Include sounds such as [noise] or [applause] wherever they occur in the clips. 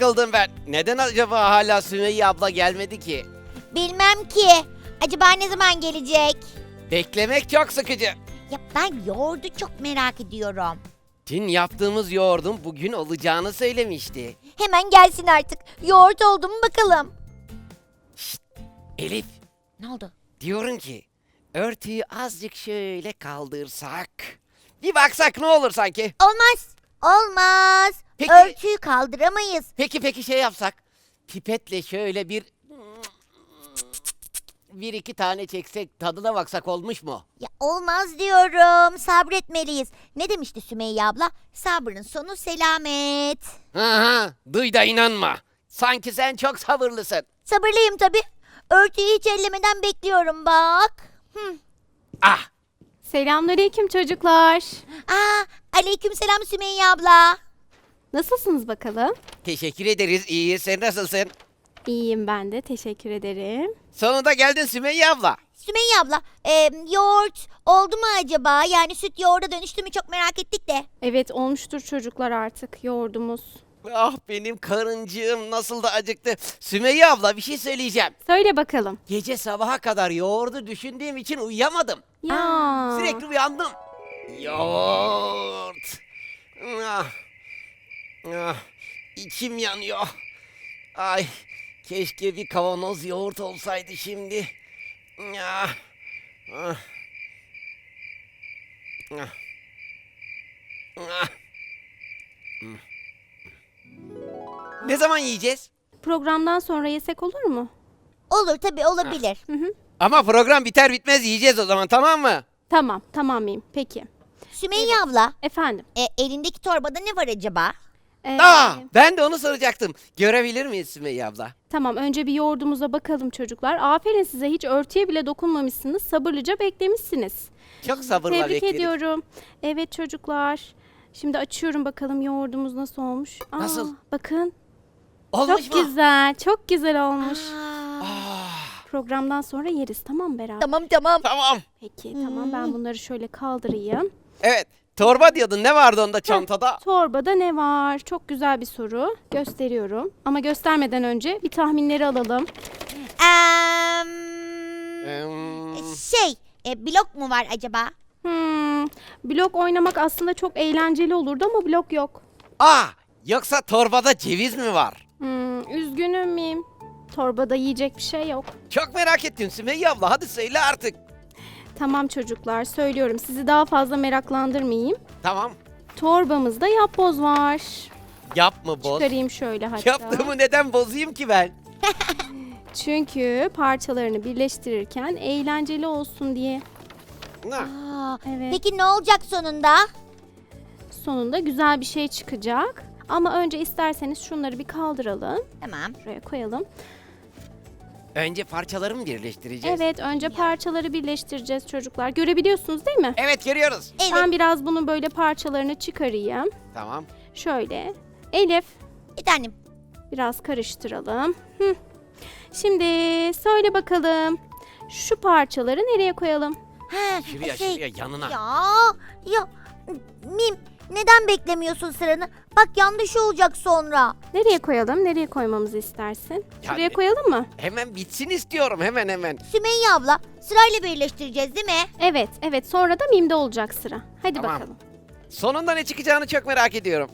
Çok sıkıldım ben. Neden acaba hala Sümeyye abla gelmedi ki? Bilmem ki. Acaba ne zaman gelecek? Beklemek çok sıkıcı. Ya ben yoğurdu çok merak ediyorum. Dün yaptığımız yoğurdun bugün olacağını söylemişti. Hemen gelsin artık. Yoğurt oldu mu bakalım. Elif, Ne oldu? diyorum ki örtüyü azıcık şöyle kaldırsak. Bir baksak ne olur sanki? Olmaz. Olmaz. Peki. Örtüyü kaldıramayız. Peki peki şey yapsak. Pipetle şöyle bir bir iki tane çeksek tadına baksak olmuş mu? Ya olmaz diyorum. Sabretmeliyiz. Ne demişti Sümeyye abla? Sabrın sonu selamet. Aha, duy da inanma. Sanki sen çok sabırlısın. Sabırlıyım tabii. Örtüyü hiç ellemeden bekliyorum bak. Hı. Ah, Selamünaleyküm çocuklar. Aa, aleykümselam Sümeyye abla. Nasılsınız bakalım? teşekkür ederiz. İyi, sen nasılsın? İyiyim ben de teşekkür ederim. Sonunda geldin Sümeyye abla. Sümeyye abla, e, yoğurt oldu mu acaba? Yani süt yoğurda dönüştü mü çok merak ettik de. Evet olmuştur çocuklar artık yoğurdumuz. Ah benim karıncığım nasıl da acıktı. Sümeyye abla bir şey söyleyeceğim. Söyle bakalım. Gece sabaha kadar yoğurdu düşündüğüm için uyuyamadım. Ya. Sürekli uyandım. Yoğurt. Ah. Ah. İçim yanıyor. Ay keşke bir kavanoz yoğurt olsaydı şimdi. Ah. Ah. Ah. Ne zaman yiyeceğiz? Programdan sonra yesek olur mu? Olur tabii olabilir. Ama program biter bitmez yiyeceğiz o zaman tamam mı? Tamam tamam mıyım peki. Sümeyye abla, Efendim. e, elindeki torbada ne var acaba? Ee, Aa, ben de onu soracaktım. Görebilir miyiz Sümeyye abla? Tamam önce bir yoğurdumuza bakalım çocuklar. Aferin size hiç örtüye bile dokunmamışsınız. Sabırlıca beklemişsiniz. Çok sabırla Tebrik bekledik. ediyorum. Evet çocuklar. Şimdi açıyorum bakalım yoğurdumuz nasıl olmuş. Aa, Nasıl? Bakın. Olmuş çok mu? güzel. Çok güzel olmuş. Aa, Programdan sonra yeriz tamam beraber. tamam tamam. tamam. Peki tamam ben bunları şöyle kaldırayım. Evet. Torba diyordun. Ne vardı onda çantada? Torbada ne var? Çok güzel bir soru. Gösteriyorum. Ama göstermeden önce bir tahminleri alalım. Em, Hmm, şey, e, blok mu var acaba? Hmm, blok oynamak aslında çok eğlenceli olurdu ama blok yok. Aa, yoksa torbada ceviz mi var? Hmm, üzgünüm miyim? Torbada yiyecek bir şey yok. Çok merak ettim Sümeyye abla. Hadi söyle artık. Tamam çocuklar söylüyorum sizi daha fazla meraklandırmayayım. Tamam. Torbamızda yapboz var. Yapma boz. Çıkarayım şöyle hatta. Yaptığımı neden bozayım ki ben? [laughs] Çünkü parçalarını birleştirirken eğlenceli olsun diye. Ha, Aa, Evet. Peki ne olacak sonunda? Sonunda güzel bir şey çıkacak. Ama önce isterseniz şunları bir kaldıralım. Tamam. Şuraya koyalım. Önce parçaları mı birleştireceğiz? Evet önce parçaları birleştireceğiz çocuklar. Görebiliyorsunuz değil mi? Evet görüyoruz. Evet. Ben biraz bunun böyle parçalarını çıkarayım. Tamam. Şöyle. Elif Efendim. biraz karıştıralım. Hı. Şimdi söyle bakalım. Şu parçaları nereye koyalım? Ha, Şuraya şey, şuraya yanına. Ya, ya, Mim neden beklemiyorsun sıranı? Bak yanlış olacak sonra. Nereye koyalım? Nereye koymamızı istersin? Şuraya Yani- koyalım mı? Hemen bitsin istiyorum hemen hemen. Sümeyye abla sırayla birleştireceğiz değil mi? Evet, evet. Sonra da mimde olacak sıra. Hadi Tamam. bakalım. Sonunda ne çıkacağını çok merak ediyorum.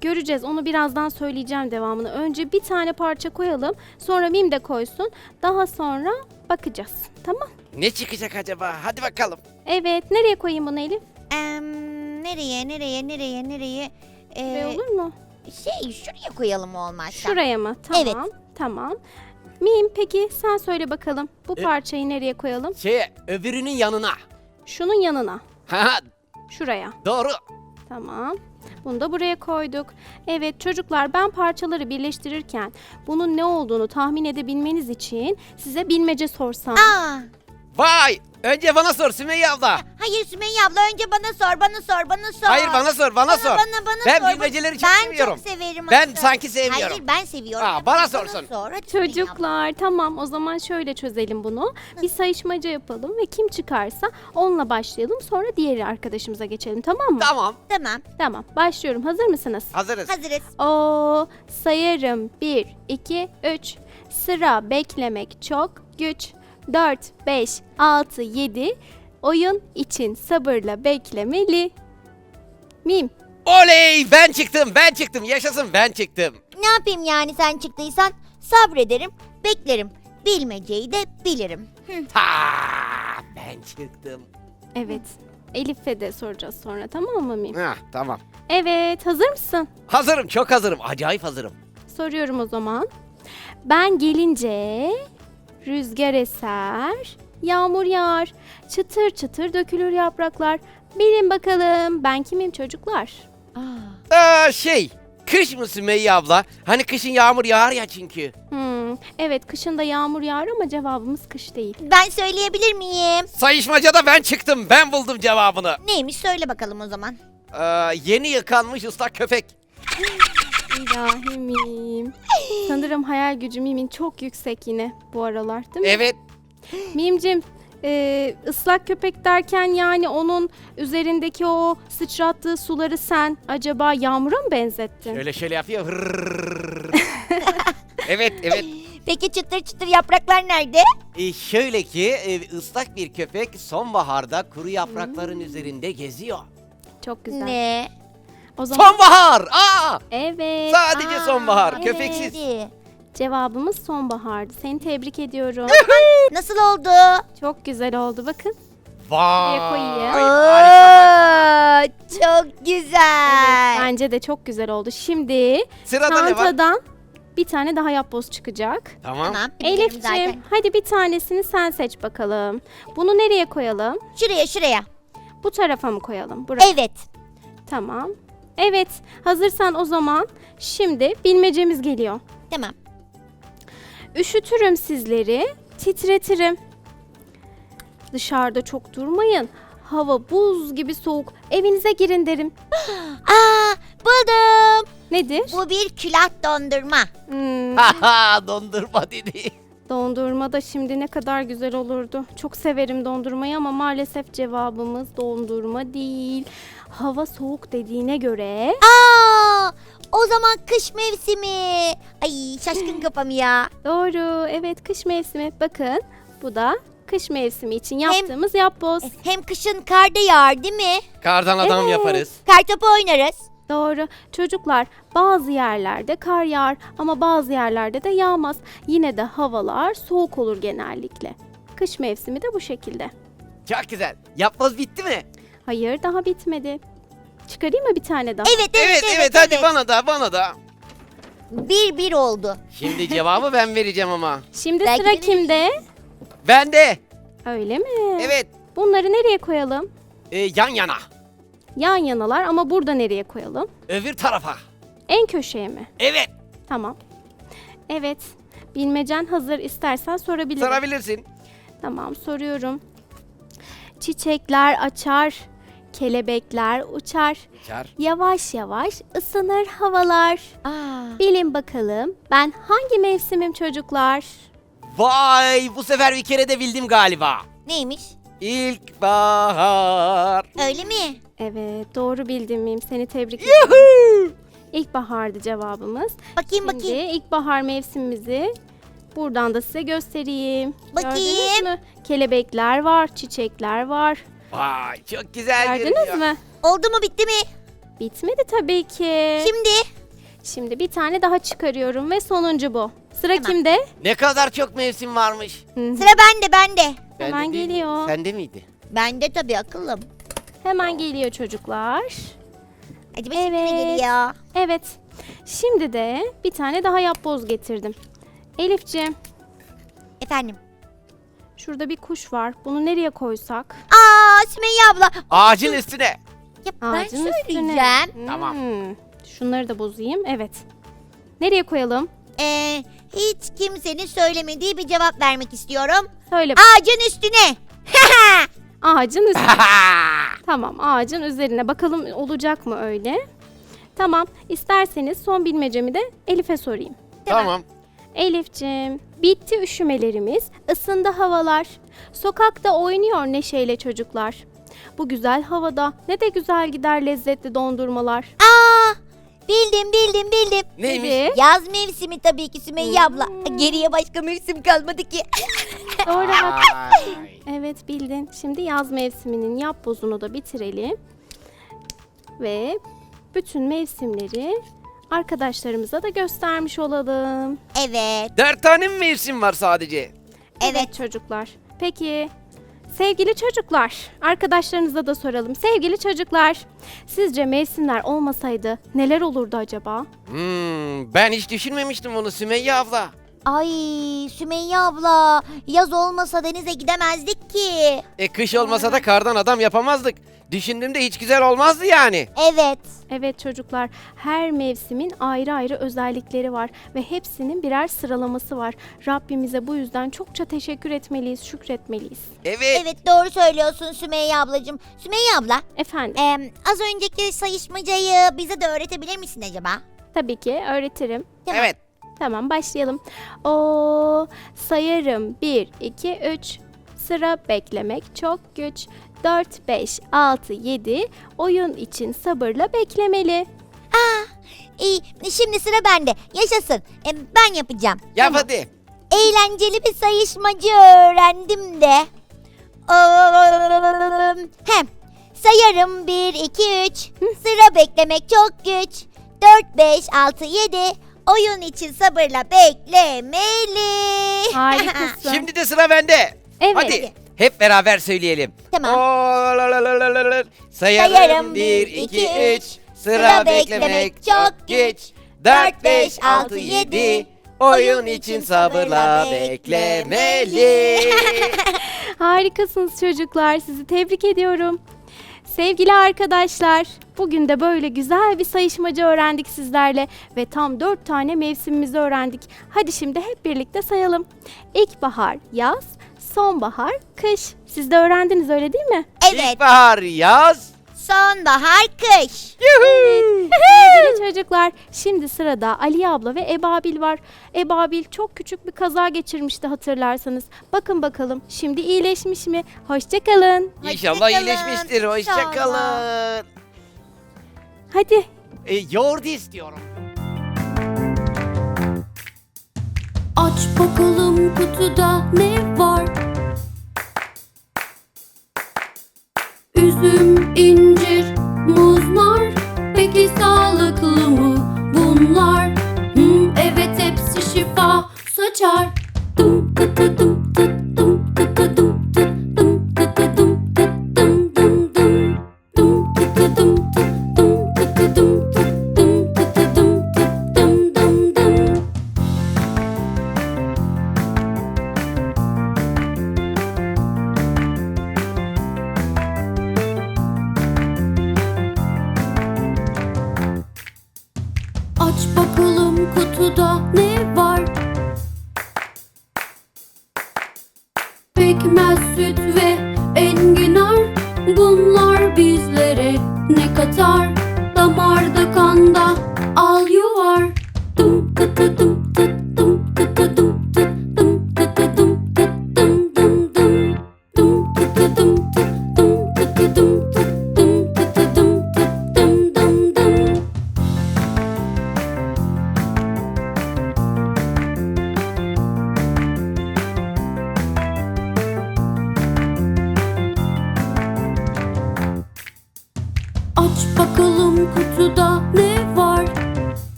Göreceğiz. Onu birazdan söyleyeceğim devamını. Önce bir tane parça koyalım. Sonra Mim de koysun. Daha sonra bakacağız. Tamam. Ne çıkacak acaba? Hadi bakalım. Evet. Nereye koyayım bunu Elif? Em, nereye nereye nereye nereye? Ee, Buraya olur mu? şey şuraya koyalım olmazsa. Şuraya mı? Tamam. Evet. Tamam. Mim peki sen söyle bakalım. Bu E- parçayı nereye koyalım? Şey öbürünün yanına. Şunun yanına. Ha Şuraya. doğru. Tamam. Bunu da buraya koyduk. Evet çocuklar ben parçaları birleştirirken bunun ne olduğunu tahmin edebilmeniz için size bilmece sorsam. Aa, Vay! Önce bana sor Sümeyye abla. hayır Sümeyye abla önce bana sor bana sor bana sor. Hayır bana sor, bana, Bana sor. bana bana ben sor. bilmeceleri çok ben seviyorum. çok severim. Ben aslında. sanki sevmiyorum. Hayır ben seviyorum. Aa, bana sorsun. sor. Hadi. Çocuklar tamam o zaman şöyle çözelim bunu. Bir sayışmaca yapalım ve kim çıkarsa onunla başlayalım. Sonra diğer arkadaşımıza geçelim tamam mı? Tamam, Tamam Tamam başlıyorum. Hazır mısınız? hazırız. hazırız. O sayarım 1, 2, 3. Sıra beklemek çok güç. 4, 5, 6, 7. Oyun için sabırla beklemeli. Mim. Oley! Ben çıktım, ben çıktım. Yaşasın ben çıktım. Ne yapayım yani sen çıktıysan sabrederim, beklerim. Bilmeceyi de bilirim. Hı. Ha, ben çıktım. Evet. Elif'e de soracağız sonra tamam mı Mim? Ha, tamam. Evet hazır mısın? Hazırım, çok hazırım. Acayip hazırım. Soruyorum o zaman. Ben gelince rüzgar eser, yağmur yağar, çıtır çıtır dökülür yapraklar. Bilin bakalım ben kimim çocuklar? Aa, şey, kış mı Sümeyye abla? Hani kışın yağmur yağar ya çünkü. Hmm, evet kışın da yağmur yağar ama cevabımız kış değil. Ben söyleyebilir miyim? Sayışmacada ben çıktım, ben buldum cevabını. Neymiş söyle bakalım o zaman. Aa, yeni yıkanmış ıslak köpek. [laughs] Mim. Sanırım hayal gücü Mim'in çok yüksek yine bu aralar değil mi? Evet, Mimcim e, ıslak köpek derken yani onun üzerindeki o sıçrattığı suları sen acaba yağmura mı benzettin? şöyle şöyle yapıyor. Hırrrr. evet, evet. Peki çıtır çıtır yapraklar nerede? E, şöyle ki e, ıslak bir köpek sonbaharda kuru yaprakların üzerinde geziyor. Çok güzel. Ne? O zaman Sonbahar! Aa! evet. Sadece sonbahar, evet. köpeksiz. Cevabımız sonbahardı. Seni tebrik ediyorum. Nasıl oldu? Çok güzel oldu bakın. Vay! Buraya koyayım. harika. Oo, çok güzel. Bence de çok güzel oldu. Şimdi Sırada ne var? çantadan bir tane daha yapboz çıkacak. Tamam. Tamam. bilirim Elif'ciğim zaten. hadi bir tanesini sen seç bakalım. Bunu nereye koyalım? Şuraya şuraya. Bu tarafa mı koyalım? Buraya. Evet. Tamam. Evet, hazırsan o zaman şimdi bilmecemiz geliyor. Tamam. Üşütürüm sizleri, titretirim. Dışarıda çok durmayın. Hava buz gibi soğuk. Evinize girin derim. [gasps] Aa, buldum. Nedir? Bu bir külah dondurma. Hmm, [laughs] Haha dondurma dedi. Dondurma da şimdi ne kadar güzel olurdu. Çok severim dondurmayı ama maalesef cevabımız dondurma değil. Hava soğuk dediğine göre Aa, o zaman kış mevsimi. Ay şaşkın [gasps] kafam ya. Doğru. Evet kış mevsimi. Bakın bu da kış mevsimi için yaptığımız yapboz. Hem kışın kar da yağar değil mi? Kardan adam Evet. yaparız. Kartopu oynarız. Doğru. Çocuklar bazı yerlerde kar yağar ama bazı yerlerde de yağmaz. Yine de havalar soğuk olur genellikle. Kış mevsimi de bu şekilde. Çok güzel. Yapboz bitti mi? Hayır daha bitmedi. Çıkarayım mı bir tane daha? Evet evet Evet evet. evet, hadi bana da bana da. Bir bir oldu. Şimdi cevabı ben vereceğim ama. Şimdi Belki sıra de- kimde? Ben de. Öyle mi? Evet. Bunları nereye koyalım? e, yan yana. Yan yanalar ama burada nereye koyalım? Öbür tarafa. En köşeye mi? Evet. Tamam. Evet. Bilmecen hazır. İstersen sorabilirim. Sorabilirsin. Tamam soruyorum. Çiçekler açar, kelebekler uçar. Çar. Yavaş yavaş ısınır havalar. Aa, Bilin bakalım ben hangi mevsimim çocuklar? Vay bu sefer bir kere de bildim galiba. neymiş? İlkbahar. Öyle mi? Evet doğru bildim miyim? Seni tebrik ederim. Yuhuu. İlkbahardı cevabımız. Bakayım Şimdi bakayım. ilkbahar mevsimimizi buradan da size göstereyim. Bakayım. Gördünüz mü? Kelebekler var, çiçekler var. Vay çok güzel Gördünüz görünüyor. mü? Oldu mu bitti mi? Bitmedi tabii ki. Şimdi Şimdi bir tane daha çıkarıyorum ve sonuncu bu. Sıra Tamam. kimde? Ne kadar çok mevsim varmış. Hı hı. sıra bende bende. Bende Hemen değil mi? geliyor. Sende miydi? Bende tabii akıllım. Hemen geliyor çocuklar. Hadi bakayım Evet. ne geliyor. Evet. Şimdi de bir tane daha yapboz getirdim. Elifciğim, Efendim. şurada bir kuş var. Bunu nereye koysak? Aa Sümeyye abla. Ağacın üstüne. Ya ben Ağacın söyleyeceğim. üstüne. Tamam. Hmm, Şunları da bozayım. Evet. Nereye koyalım? Ee, hiç kimsenin söylemediği bir cevap vermek istiyorum. Söyle. Ağacın üstüne. [laughs] Ağacın üstüne. [laughs] tamam, ağacın üzerine. Bakalım olacak mı öyle? Tamam. İsterseniz son bilmecemi de Elif'e sorayım. tamam. Elif'cim, bitti üşümelerimiz, ısındı havalar. Sokakta oynuyor neşeyle çocuklar. Bu güzel havada ne de güzel gider lezzetli dondurmalar. Aa, bildim bildim bildim. Neymiş? Yaz mevsimi tabii ki Sümeyye abla. Hmm. Geriye başka mevsim kalmadı ki. [laughs] Doğru bak. Ay. Evet bildin. Şimdi yaz mevsiminin yapbozunu da bitirelim. Ve bütün mevsimleri arkadaşlarımıza da göstermiş olalım. evet. Dört tane mi mevsim var sadece? Evet. çocuklar. Peki sevgili çocuklar, arkadaşlarınıza da soralım. Sevgili çocuklar, sizce mevsimler olmasaydı neler olurdu acaba? Hmm, ben hiç düşünmemiştim bunu Sümeyye abla. Ay Sümeyye abla yaz olmasa denize gidemezdik ki. E kış olmasa da kardan adam yapamazdık. Düşündüğümde hiç güzel olmazdı yani. Evet. Evet çocuklar, her mevsimin ayrı ayrı özellikleri var ve hepsinin birer sıralaması var. Rabbimize bu yüzden çokça teşekkür etmeliyiz, şükretmeliyiz. Evet. Evet doğru söylüyorsun Sümeyye ablacığım. Sümeyye abla Efendim, em, az önceki sayışmacayı bize de öğretebilir misin acaba? tabii ki öğretirim. Tamam. Evet. Tamam başlayalım. O sayarım 1 2 3 sıra beklemek çok güç. 4 5 6 7 oyun için sabırla beklemeli. İyi şimdi sıra bende. Yaşasın. Em, ben yapacağım. Yap hadi. Eğlenceli bir sayışmacı öğrendim de. Hem sayarım 1 2 3 sıra beklemek çok güç. 4 5 6 7 oyun için sabırla beklemeli. Harikasın. Şimdi de sıra bende. Evet. Hadi hep beraber söyleyelim. Tamam. Oo, la, la, la, la, la, la. Sayarım Sayarım bir, 1, iki, 2, üç. 3. Sıra beklemek çok güç. 4, 5, 6, 7. Oyun için sabırla beklemeli. [laughs] Harikasınız çocuklar. Sizi tebrik ediyorum. Sevgili arkadaşlar, bugün de böyle güzel bir sayışmacı öğrendik sizlerle ve tam 4 tane mevsimimizi öğrendik. Hadi şimdi hep birlikte sayalım. İlkbahar, yaz, sonbahar, kış. Siz de öğrendiniz öyle değil mi? Evet. İlkbahar, yaz. Sonbahar kış. Sevgili çocuklar, şimdi sırada Ali abla ve Ebabil var. Ebabil çok küçük bir kaza geçirmişti hatırlarsanız. Bakın bakalım şimdi iyileşmiş mi? Hoşçakalın. İnşallah Hoşçakalın. iyileşmiştir. Hoşçakalın. Hadi E, yoğurt istiyorum. Aç bakalım kutuda ne var? Üzüm, incir, muzlar Peki sağlıklı mı bunlar? Hmm, evet hepsi şifa saçar Dım tıtı dım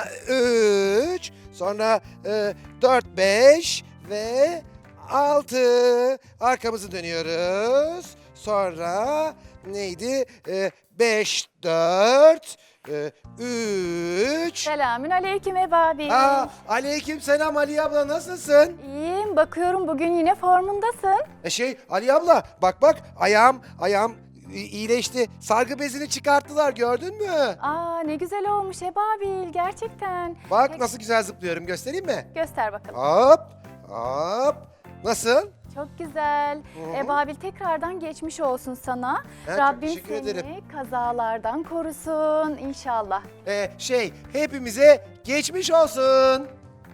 sonra üç, sonra e, dört, beş ve altı. Arkamızı dönüyoruz. Sonra neydi? E, beş, dört, e, üç. Selamün aleyküm Ebabil. Aa, aleyküm selam Ali abla nasılsın? İyiyim, bakıyorum bugün yine formundasın. E şey Ali abla bak bak ayağım ayağım iyileşti. Sargı bezini çıkarttılar gördün mü? Aa ne güzel olmuş Ebabil, gerçekten. Bak Peki, nasıl güzel zıplıyorum göstereyim mi? Göster bakalım. Hop hop. Nasıl? Çok güzel. Hı. Ebabil tekrardan geçmiş olsun sana. Ha, Rabbim seni ederim. kazalardan korusun inşallah. Ee, şey hepimize geçmiş olsun.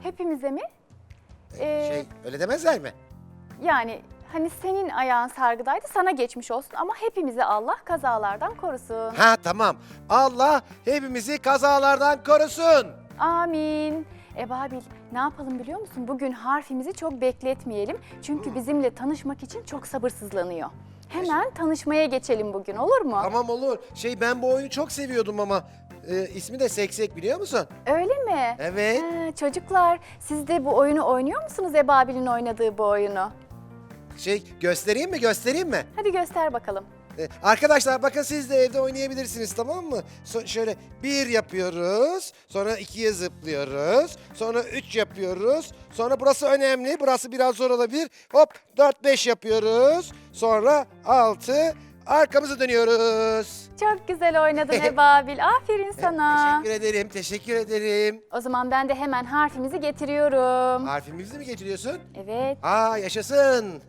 Hepimize mi? Ee, Ee, şey öyle demezler mi? Yani hani senin ayağın sargıdaydı sana geçmiş olsun ama hepimizi Allah kazalardan korusun. Ha tamam. Allah hepimizi kazalardan korusun. Amin. Ebabil ne yapalım biliyor musun? Bugün harfimizi çok bekletmeyelim. Çünkü bizimle tanışmak için çok sabırsızlanıyor. Hemen tanışmaya geçelim bugün olur mu? Tamam olur. Şey ben bu oyunu çok seviyordum ama e, ismi de Seksek biliyor musun? Öyle mi? Evet. Ha, çocuklar siz de bu oyunu oynuyor musunuz Ebabil'in oynadığı bu oyunu? Şey göstereyim mi göstereyim mi? Hadi göster bakalım. Ee, Arkadaşlar bakın siz de evde oynayabilirsiniz tamam mı? So- şöyle bir yapıyoruz, sonra ikiye zıplıyoruz, sonra üç yapıyoruz, sonra burası önemli, burası biraz zor olabilir. Hop dört beş yapıyoruz, sonra altı, arkamızı dönüyoruz. Çok güzel oynadın [laughs] Ebabil. Aferin sana. Teşekkür ederim, teşekkür ederim. O zaman ben de hemen harfimizi getiriyorum. Harfimizi mi getiriyorsun? Evet. Aa yaşasın.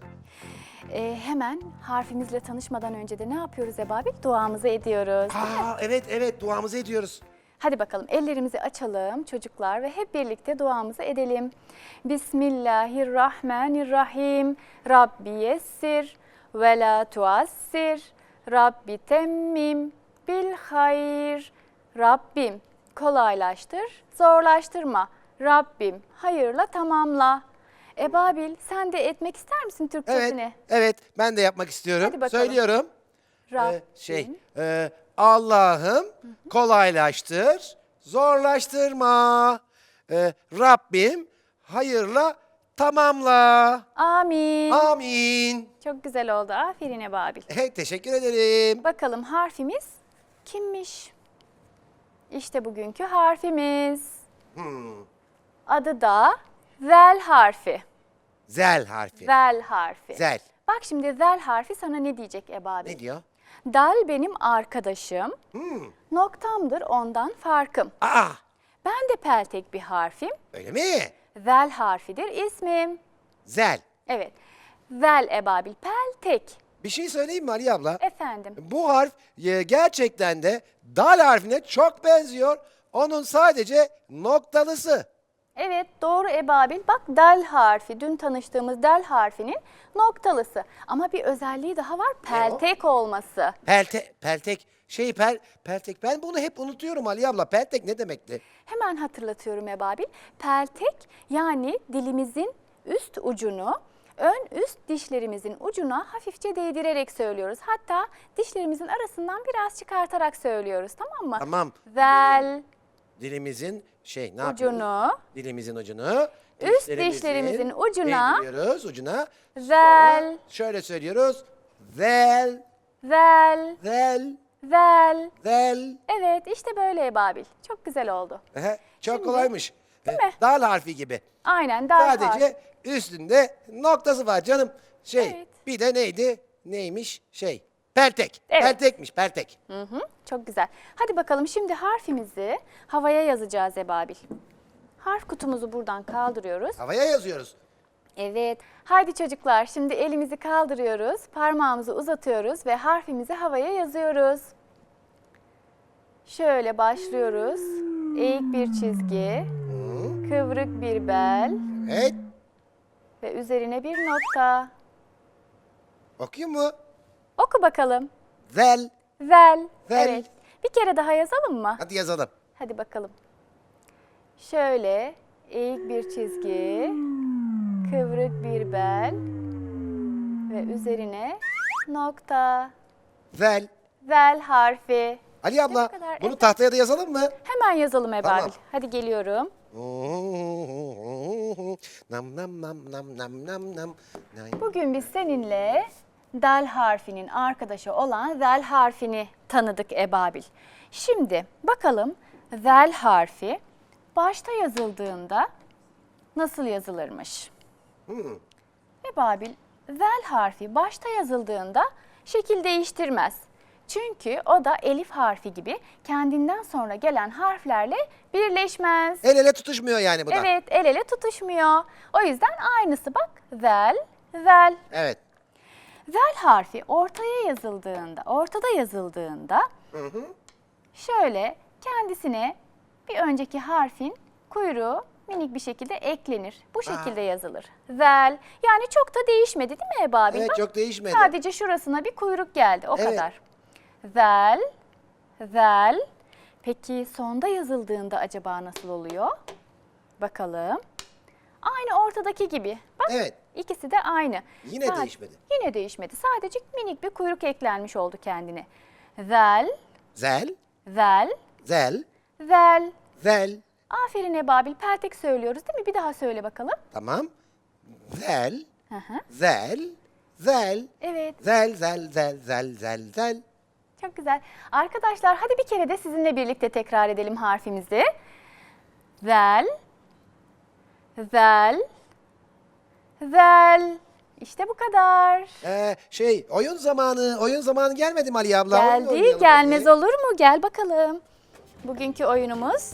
E, hemen harfimizle tanışmadan önce de ne yapıyoruz Ebabil? Duamızı ediyoruz. Aa evet evet duamızı ediyoruz. Hadi bakalım ellerimizi açalım çocuklar ve hep birlikte duamızı edelim. Bismillahirrahmanirrahim. Rabbi yessir ve la tuassir. Rabbi temmim bil hayır. Rabbim kolaylaştır, zorlaştırma. Rabbim hayırla tamamla. Ebabil sen de etmek ister misin Evet, Türkçesini? evet ben de yapmak istiyorum. Hadi bakalım. Söylüyorum. Ee, şey, e, Allah'ım kolaylaştır, zorlaştırma. Ee, Rabbim hayırla tamamla. Amin. Amin. Çok güzel oldu. Aferin Ebabil. Hey, teşekkür ederim. Bakalım harfimiz kimmiş? İşte bugünkü harfimiz. Adı da zel harfi. Zel harfi. Zel harfi. Zel. Bak şimdi zel harfi sana ne diyecek Ebabil? Ne diyor? Dal benim arkadaşım. Hmm. Noktamdır ondan farkım. Aa, Ben de peltek bir harfim. öyle mi? Zel harfidir ismim. Zel. Evet. Zel Ebabil peltek. Bir şey söyleyeyim mi Ali abla? Efendim. Bu harf e, gerçekten de dal harfine çok benziyor. Onun sadece noktalısı. Evet doğru Ebabil. Bak del harfi, dün tanıştığımız del harfinin noktalısı. Ama bir özelliği daha var, peltek olması. Pelte, peltek, şey pel, peltek. Ben bunu hep unutuyorum Ali abla. Peltek ne demekti? Hemen hatırlatıyorum Ebabil. Peltek yani dilimizin üst ucunu ön üst dişlerimizin ucuna hafifçe değdirerek söylüyoruz. Hatta dişlerimizin arasından biraz çıkartarak söylüyoruz tamam mı? Tamam. Zel Dilimizin şey ne yapıyoruz? ucunu, Dilimizin ucunu. Üst dişlerimizin ucuna. Değdiriyoruz ucuna. Sonra şöyle söylüyoruz. Zel, zel, zel, zel. zel. Evet işte böyle Ebabil. Çok güzel oldu. Ehe, Çok Şimdi- kolaymış. Değil mi? Dal harfi gibi. Aynen del Sadece üstünde noktası var canım. Şey Evet. bir de neydi? Neymiş? Şey peltek. Evet. Peltekmiş peltek. Hı hı, çok güzel. Hadi bakalım şimdi harfimizi havaya yazacağız Ebabil. Harf kutumuzu buradan kaldırıyoruz. Havaya yazıyoruz. Evet. Haydi çocuklar şimdi elimizi kaldırıyoruz. Parmağımızı uzatıyoruz ve harfimizi havaya yazıyoruz. Şöyle başlıyoruz. Eğik bir çizgi, kıvrık bir bel Evet. ve üzerine bir nokta. Okuyayım mı? Oku bakalım. Zel. Vel. Vel. Evet. Bir kere daha yazalım mı? Hadi yazalım. Hadi bakalım. Şöyle eğik bir çizgi, kıvrık bir bel ve üzerine nokta. Zel. Vel harfi. Ali abla bu kadar, bunu evet. tahtaya da yazalım mı? Hemen yazalım Ebabil. Tamam. Hadi geliyorum. Nam nam nam nam nam nam nam. Bugün biz seninle del harfinin arkadaşı olan zel harfini tanıdık Ebabil. Şimdi bakalım zel harfi başta yazıldığında nasıl yazılırmış? Ebabil zel harfi başta yazıldığında şekil değiştirmez. Çünkü o da elif harfi gibi kendinden sonra gelen harflerle birleşmez. El ele tutuşmuyor yani bu da. Evet, el ele tutuşmuyor. O yüzden aynısı bak. Zel, zel. Evet. Zel harfi ortaya yazıldığında, ortada yazıldığında şöyle kendisine bir önceki harfin kuyruğu minik bir şekilde eklenir. Bu şekilde yazılır. Zel. Yani çok da değişmedi değil mi Ebabil? Evet Bak, çok değişmedi. Sadece şurasına bir kuyruk geldi. O Evet. kadar. Zel, zel. Peki sonda yazıldığında acaba nasıl oluyor? Bakalım. Aynı ortadaki gibi. Bak Evet. İkisi de aynı. Yine Sad- değişmedi. Yine değişmedi. Sadece minik bir kuyruk eklenmiş oldu kendine. Zel, Zel. zel, Zel. zel. Zel. Aferin Ebabil. Peltek söylüyoruz değil mi? Bir daha söyle bakalım. Tamam. Zel. Hı hı. Zel. Zel. Evet. Zel zel zel zel zel zel. Çok güzel. Arkadaşlar hadi bir kere de sizinle birlikte tekrar edelim harfimizi. Zel, zel, zel. İşte bu kadar. Ee, şey oyun zamanı. Oyun zamanı gelmedi mi Ali abla? Oyun Geldi, oynayalım gelmez hadi. olur mu? Gel bakalım. Bugünkü oyunumuz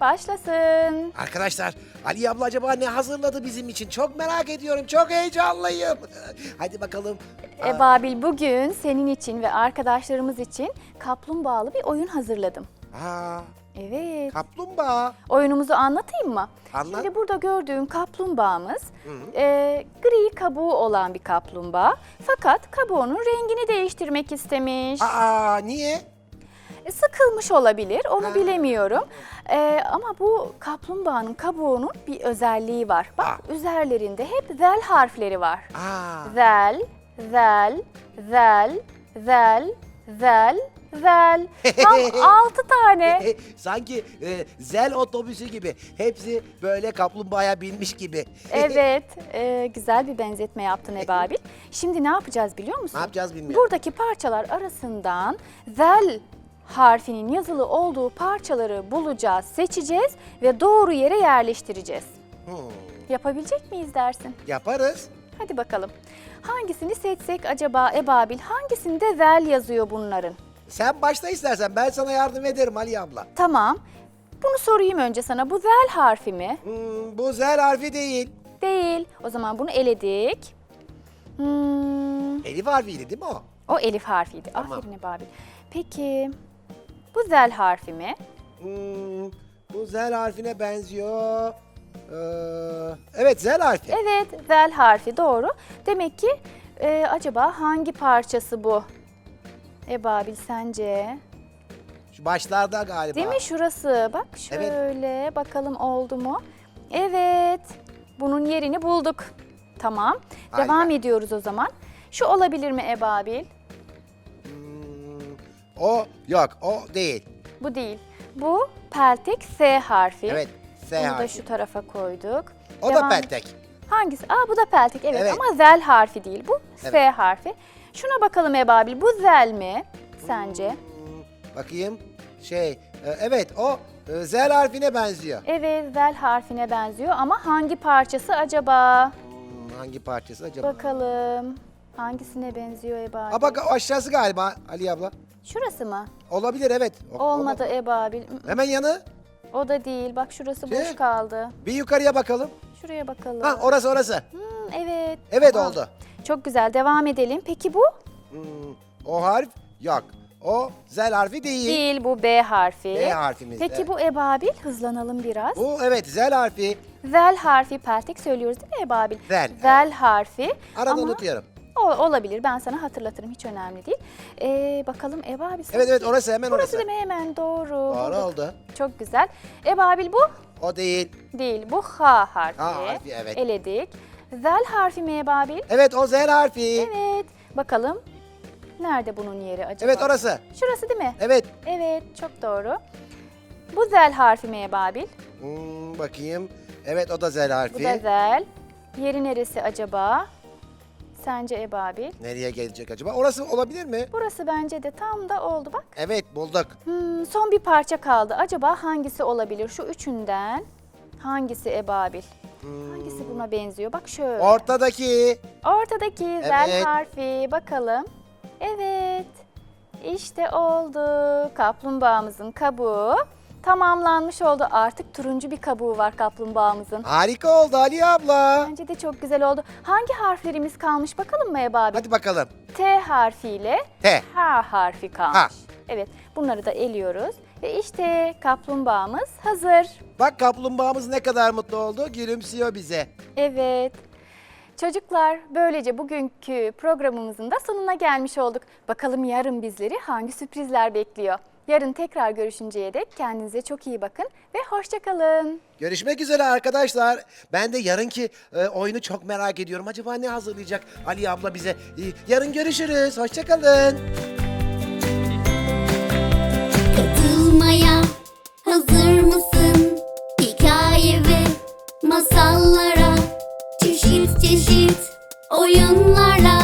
başlasın. Arkadaşlar Ali abla acaba ne hazırladı bizim için? Çok merak ediyorum. Çok heyecanlıyım. [laughs] Hadi bakalım. Ebabil bugün senin için ve arkadaşlarımız için kaplumbağalı bir oyun hazırladım. Aa, Evet. kaplumbağa. Oyunumuzu anlatayım mı? Anlat. Şimdi burada gördüğün kaplumbağamız e, gri kabuğu olan bir kaplumbağa. Fakat kabuğunun rengini değiştirmek istemiş. Aa niye? E, sıkılmış olabilir, onu bilemiyorum. E, ama bu kaplumbağanın kabuğunun bir özelliği var. Bak üzerlerinde hep zel harfleri var. Aa. Zel, zel, zel, zel, zel, zel. Tam [laughs] altı tane. [laughs] Sanki e, zel otobüsü gibi. Hepsi böyle kaplumbağaya binmiş gibi. [laughs] Evet, e, güzel bir benzetme yaptın Ebabil. Şimdi ne yapacağız biliyor musun? ne yapacağız bilmiyorum. Buradaki parçalar arasından zel harfinin yazılı olduğu parçaları bulacağız, seçeceğiz ve doğru yere yerleştireceğiz. Hmm, Yapabilecek miyiz dersin? yaparız. Hadi bakalım. Hangisini seçsek acaba Ebabil? Hangisinde zel yazıyor bunların? Sen başla istersen ben sana yardım ederim Ali abla. Tamam. Bunu sorayım önce sana. Bu zel harfi mi? Hmm, bu zel harfi değil. Değil. O zaman bunu eledik. Hmm, Elif harfiydi değil mi o? o elif harfiydi. Tamam. Aferin Ebabil. Peki bu zel harfi mi? Hmm, bu zel harfine benziyor. Ee, evet zel harfi. Evet, zel harfi doğru. Demek ki e, acaba hangi parçası bu? Ebabil sence? Şu başlarda galiba. Değil mi şurası? Bak şöyle bakalım oldu mu? Evet. Bunun yerini bulduk. Tamam. Harika. Devam ediyoruz o zaman. Şu olabilir mi Ebabil? Hmm, o yok o değil. Bu değil. Bu peltek S harfi. Evet S Bunu da harfi. şu tarafa koyduk. O da Devam- peltek. Hangisi? Aa bu da peltek evet, Evet. ama zel harfi değil. Bu S Evet. harfi. Şuna bakalım Ebabil. Bu zel mi sence? Hmm, bakayım. Şey e, evet o e, zel harfine benziyor. Evet zel harfine benziyor ama hangi parçası acaba? Hmm, hangi parçası acaba? Bakalım. Hangisine benziyor Ebabil? Ha bak o aşağısı galiba Ali abla. Şurası mı? Olabilir evet. O- Olmadı Ebabil. Mm, Hemen yanı. O da değil. Bak şurası boş Şey? kaldı. Bir yukarıya bakalım. Şuraya bakalım. Ha orası orası. Hmm, evet. Evet oldu. Çok güzel. Devam edelim. Peki bu? Hmm, o harf yok. O zel harfi değil. Değil bu B harfi. B harfimiz, Peki evet. bu ebabil hızlanalım biraz. Bu evet zel harfi. Zel harfi peltek söylüyoruz değil mi ebabil? Zel, Zel harfi. Arada Ama unutuyorum. o, olabilir ben sana hatırlatırım hiç önemli değil. Ee, bakalım ebabil. Evet evet orası hemen orası. değil mi hemen doğru. Doğru bulduk. oldu. Çok güzel. Ebabil bu O değil. değil bu H harfi. H harfi, evet. Eledik. Zel harfi mi ebabil? Evet o zel harfi. Evet. Bakalım nerede bunun yeri acaba? Evet orası. Şurası değil mi? Evet. Evet çok doğru. Bu zel harfi mi ebabil? Hmm, bakayım. Evet o da zel harfi. Bu da zel. Yeri neresi acaba? Sence ebabil? Nereye gelecek acaba? Orası olabilir mi? Burası bence de tam da oldu bak. Evet bulduk. Hmm, son bir parça kaldı. Acaba hangisi olabilir? Şu üçünden hangisi ebabil? Hangisi buna benziyor? Bak şöyle. Ortadaki. Ortadaki zel Evet. harfi bakalım. Evet. İşte oldu. Kaplumbağamızın kabuğu tamamlanmış oldu. Artık turuncu bir kabuğu var kaplumbağamızın. Harika oldu Ali abla. Bence de çok güzel oldu. Hangi harflerimiz kalmış bakalım mı Eba abi? Hadi bakalım. T harfiyle T. H harfi kalmış. Ha. Evet bunları da eliyoruz. Ve işte kaplumbağamız hazır. Bak kaplumbağamız ne kadar mutlu oldu. Gülümsüyor bize. Evet. Çocuklar böylece bugünkü programımızın da sonuna gelmiş olduk. Bakalım yarın bizleri hangi sürprizler bekliyor? Yarın tekrar görüşünceye dek kendinize çok iyi bakın ve hoşçakalın. Görüşmek üzere arkadaşlar. Ben de yarınki e, oyunu çok merak ediyorum. Acaba ne hazırlayacak Ali abla bize? E, yarın görüşürüz. Hoşçakalın. Katılmaya hazır mısın? Hikaye ve masallara çeşit çeşit oyunlarla